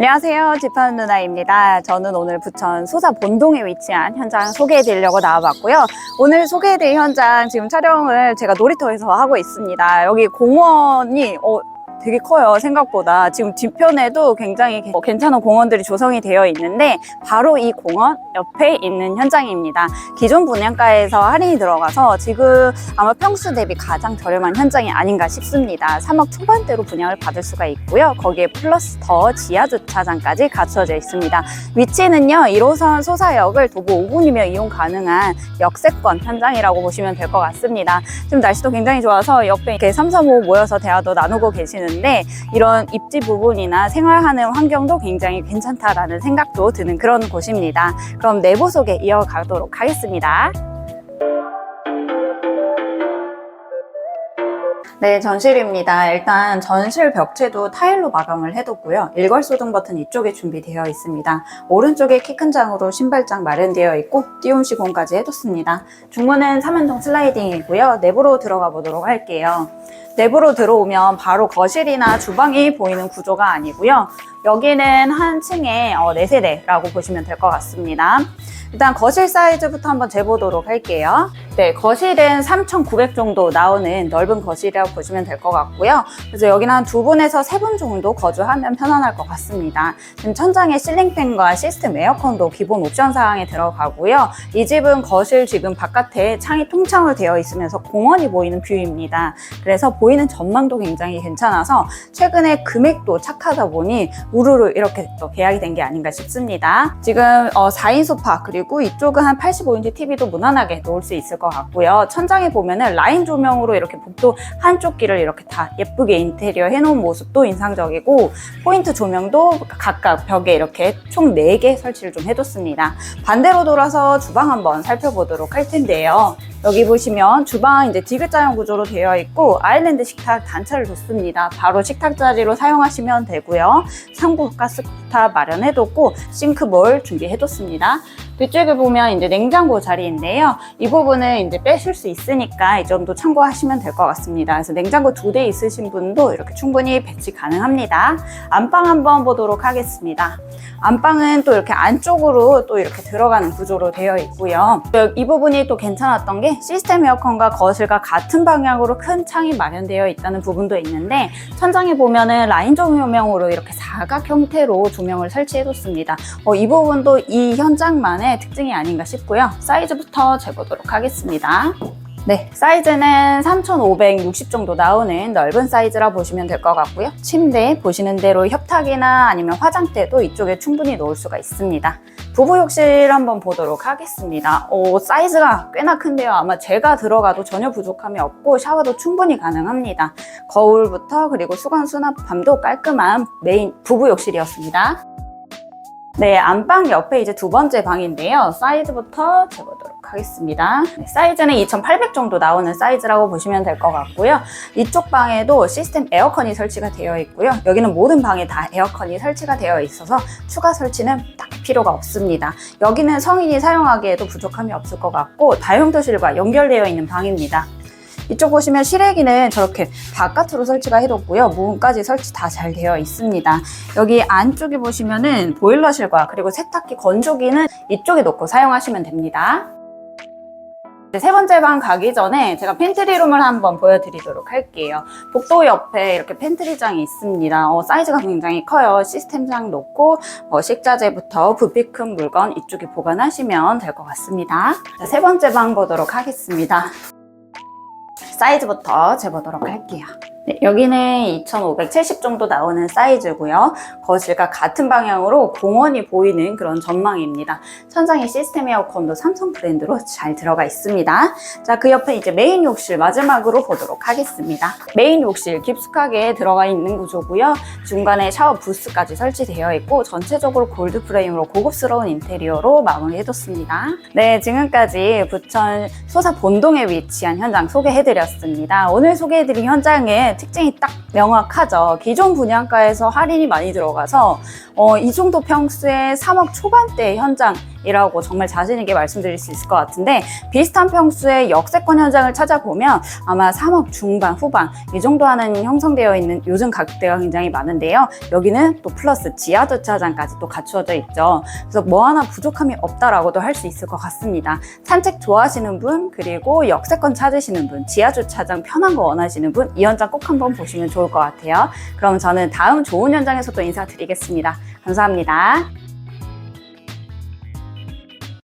안녕하세요. 지판 누나입니다. 저는 오늘 부천 소사 본동에 위치한 현장 소개해 드리려고 나와봤고요. 오늘 소개해 드릴 현장 지금 촬영을 제가 놀이터에서 하고 있습니다. 여기 공원이 어, 되게 커요 생각보다. 지금 뒤편에도 굉장히 개- 어, 괜찮은 공원들이 조성이 되어 있는데 바로 이 공원 옆에 있는 현장입니다. 기존 분양가에서 할인이 들어가서 지금 아마 평수 대비 가장 저렴한 현장이 아닌가 싶습니다. 3억 초반대로 분양을 받을 수가 있고요. 거기에 플러스 더 지하 주차장까지 갖춰져 있습니다. 위치는요 1호선 소사역을 도보 5분이면 이용 가능한 역세권 현장이라고 보시면 될 것 같습니다. 지금 날씨도 굉장히 좋아서 옆에 이렇게 삼삼오오 모여서 대화도 나누고 계시는 데 이런 입지 부분이나 생활하는 환경도 굉장히 괜찮다라는 생각도 드는 그런 곳입니다. 그럼 내부 소개 이어가도록 하겠습니다. 네, 전실입니다. 일단 전실 벽체도 타일로 마감을 해뒀고요. 일괄소등 버튼 이쪽에 준비되어 있습니다. 오른쪽에 키 큰 장으로 신발장 마련되어 있고 띄움 시공까지 해뒀습니다. 중문은 3연동 슬라이딩이고요. 내부로 들어가 보도록 할게요. 내부로 들어오면 바로 거실이나 주방이 보이는 구조가 아니고요. 여기는 한 층에 어, 4세대라고 보시면 될 것 같습니다. 일단 거실 사이즈부터 한번 재보도록 할게요. 네, 거실은 3,900 정도 나오는 넓은 거실이라고 보시면 될 것 같고요. 그래서 여기는 한 두 분에서 세 분 정도 거주하면 편안할 것 같습니다. 지금 천장에 실링팬과 시스템 에어컨도 기본 옵션 사항에 들어가고요. 이 집은 거실 지금 바깥에 창이 통창으로 되어 있으면서 공원이 보이는 뷰입니다. 그래서 보 이는 전망도 굉장히 괜찮아서 최근에 금액도 착하다 보니 우르르 이렇게 또 계약이 된 게 아닌가 싶습니다. 지금 어, 4인 소파 그리고 이쪽은 한 85인치 TV도 무난하게 놓을 수 있을 것 같고요. 천장에 보면은 라인 조명으로 이렇게 복도 한쪽 길을 이렇게 다 예쁘게 인테리어 해놓은 모습도 인상적이고 포인트 조명도 각각 벽에 이렇게 총 4개 설치를 좀 해뒀습니다. 반대로 돌아서 주방 한번 살펴보도록 할 텐데요. 여기 보시면 주방 이제 디귿자형 구조로 되어 있고 아일랜드 식탁 단차를 뒀습니다. 바로 식탁 자리로 사용하시면 되고요. 상부 가스탑 마련해뒀고 싱크볼 준비해뒀습니다. 뒤쪽에 보면 이제 냉장고 자리인데요. 이 부분은 이제 빼실 수 있으니까 이 점도 참고하시면 될 것 같습니다. 그래서 냉장고 두 대 있으신 분도 이렇게 충분히 배치 가능합니다. 안방 한번 보도록 하겠습니다. 안방은 또 이렇게 안쪽으로 또 이렇게 들어가는 구조로 되어 있고요. 이 부분이 또 괜찮았던 게 시스템 에어컨과 거실과 같은 방향으로 큰 창이 마련되어 있다는 부분도 있는데 천장에 보면은 라인 조명으로 이렇게 사각 형태로 조명을 설치해뒀습니다. 어, 이 부분도 이 현장만의 특징이 아닌가 싶고요. 사이즈부터 재보도록 하겠습니다. 네, 사이즈는 3,560 정도 나오는 넓은 사이즈라 보시면 될 것 같고요. 침대 보시는 대로 협탁이나 아니면 화장대도 이쪽에 충분히 놓을 수가 있습니다. 부부 욕실 한번 보도록 하겠습니다. 오, 사이즈가 꽤나 큰데요. 아마 제가 들어가도 전혀 부족함이 없고 샤워도 충분히 가능합니다. 거울부터 그리고 수건 수납함도 깔끔한 메인 부부 욕실이었습니다. 네, 안방 옆에 이제 두 번째 방인데요. 사이즈부터 재보도록 하겠습니다. 네, 사이즈는 2,800 정도 나오는 사이즈라고 보시면 될 것 같고요. 이쪽 방에도 시스템 에어컨이 설치가 되어 있고요. 여기는 모든 방에 다 에어컨이 설치가 되어 있어서 추가 설치는 딱 필요가 없습니다. 여기는 성인이 사용하기에도 부족함이 없을 것 같고 다용도실과 연결되어 있는 방입니다. 이쪽 보시면 실외기는 저렇게 바깥으로 설치가 해뒀고요. 문까지 설치 다 잘 되어 있습니다. 여기 안쪽에 보시면은 보일러실과 그리고 세탁기, 건조기는 이쪽에 놓고 사용하시면 됩니다. 이제 세 번째 방 가기 전에 제가 팬트리룸을 한번 보여드리도록 할게요. 복도 옆에 이렇게 팬트리장이 있습니다. 어, 사이즈가 굉장히 커요. 시스템장 놓고 뭐 식자재부터 부피 큰 물건 이쪽에 보관하시면 될 것 같습니다. 자, 세 번째 방 보도록 하겠습니다. 사이즈부터 재보도록 할게요. 네, 여기는 2570 정도 나오는 사이즈고요. 거실과 같은 방향으로 공원이 보이는 그런 전망입니다. 천장에 시스템 에어컨도 삼성 브랜드로 잘 들어가 있습니다. 자, 그 옆에 이제 메인 욕실 마지막으로 보도록 하겠습니다. 메인 욕실 깊숙하게 들어가 있는 구조고요. 중간에 샤워 부스까지 설치되어 있고 전체적으로 골드 프레임으로 고급스러운 인테리어로 마무리해뒀습니다. 네, 지금까지 부천 소사 본동에 위치한 현장 소개해드렸습니다. 오늘 소개해드린 현장의 특징이 딱 명확하죠. 기존 분양가에서 할인이 많이 들어가서 어, 이 정도 평수에 3억 초반대 현장 이라고 정말 자신있게 말씀드릴 수 있을 것 같은데 비슷한 평수의 역세권 현장을 찾아보면 아마 3억 중반, 후반 이 정도 하는 형성되어 있는 요즘 가격대가 굉장히 많은데요. 여기는 또 플러스 지하 주차장까지 또 갖추어져 있죠. 그래서 뭐 하나 부족함이 없다라고도 할 수 있을 것 같습니다. 산책 좋아하시는 분, 그리고 역세권 찾으시는 분, 지하 주차장 편한 거 원하시는 분, 이 현장 꼭 한번 보시면 좋을 것 같아요. 그럼 저는 다음 좋은 현장에서 또 인사드리겠습니다. 감사합니다.